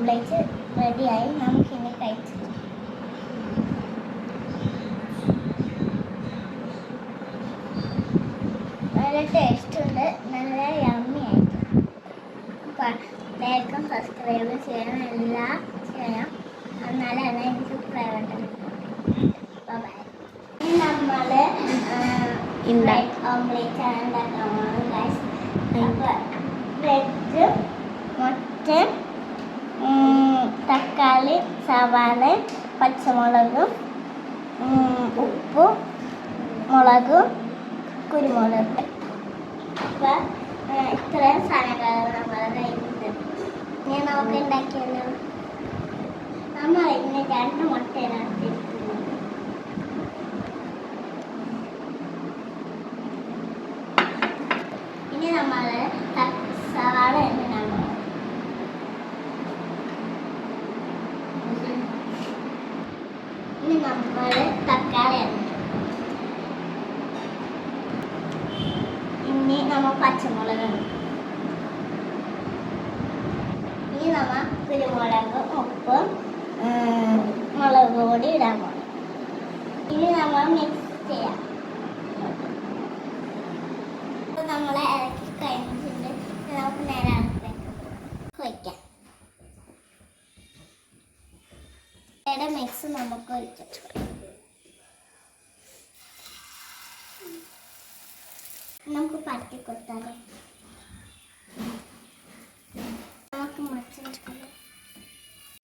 Omelette റെഡിയായി. നമുക്കിനി കഴിച്ചു. നല്ല ടേസ്റ്റ് ഉണ്ട്. നല്ല യമ്മി ആയിട്ട് വേഗം സബ്സ്ക്രൈബ് ചെയ്യണം. എല്ലാം ചെയ്യണം. എന്നാലാണ് എനിക്ക് പ്രയോജനം. ബൈ നമ്മൾ ഓംലേറ്റ് ആണ് ഉണ്ടാക്കാൻ പോകുന്നത് ഗൈസ് അപ്പോൾ ബ്രെഡ് മുട്ട ഉം, തക്കാളി സവാള പച്ചമുളകും ഉപ്പും മുളകും കുരുമുളകും. അപ്പം ഇത്രയും സാധനങ്ങളാണ് നമ്മൾ കഴിക്കുന്നത് ഞാൻ നമുക്ക് ഉണ്ടാക്കിയല്ലോ നമ്മൾ ഇന്ന് രണ്ട് മുട്ടയാണ് എടുത്തിരിക്കുന്നത് ഇനി നമ്മൾ സവാള എണ്ണ ഇനി നമ്മൾ തക്കാളി ഇനി നമ്മൾ പച്ചമുളക് ഇനി നമ്മ കുരുമുളക് ഉപ്പ് മുളക് പൊടി ഇടാൻ പോകും ഇനി നമ്മൾ മിക്സ് ചെയ്യാം. നമ്മൾ ഇറക്കി കഴിഞ്ഞിട്ടുണ്ട്. നമുക്ക് നേരെ മിക്സ് നമുക്ക് ഒഴിച്ചിട്ട് നമുക്ക് പറ്റി കൊടുത്താലേ? നമുക്ക് മറിച്ചിട്ടുണ്ട്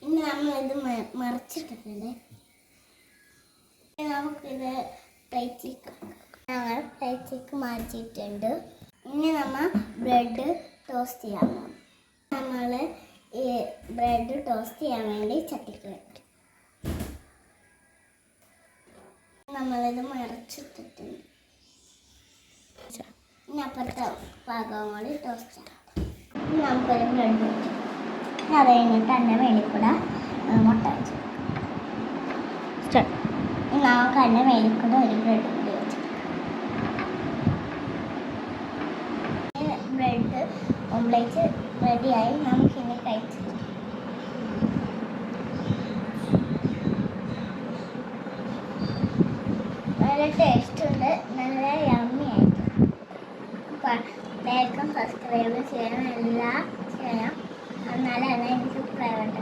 ഇനി നമ്മൾ ഇത് മറിച്ചിട്ടിട്ടുണ്ട് നമുക്കിത് പ്ലേറ്റിലേക്ക് ഞങ്ങൾ പ്ലേറ്റിലേക്ക് മാറ്റിയിട്ടുണ്ട്. ഇനി നമ്മൾ ബ്രെഡ് ടോസ്റ്റ് ചെയ്യാൻ നമ്മൾ ഈ ബ്രെഡ് ടോസ്റ്റ് ചെയ്യാൻ വേണ്ടി ചട്ടിക്ക് വെക്കും. നമ്മളിത് മറച്ചിട്ടിട്ടുണ്ട് ഇനി അപ്പുറത്തെ ഭാഗവും കൂടി ടോസ്റ്റ് നമുക്കൊരു ബ്രെഡ് വെച്ചു അത് കഴിഞ്ഞിട്ട് എന്റെ മേളിൽ കൂടെ മുട്ട വെച്ചു. നമുക്ക് എന്റെ മേളിൽ കൂടെ ഒരു ബ്രെഡ് കൂടി വെച്ചു. ബ്രെഡ് ഓംലേറ്റ് റെഡിയായി നമുക്കിനി കഴിച്ചു നല്ല ടേസ്റ്റ് ഉണ്ട് നല്ല യമ്മി ആയിട്ട്. വേഗം സബ്സ്ക്രൈബ് ചെയ്യണം. എല്ലാം ചെയ്യണം. എന്നാലാണ് എനിക്ക് പ്രയോജനം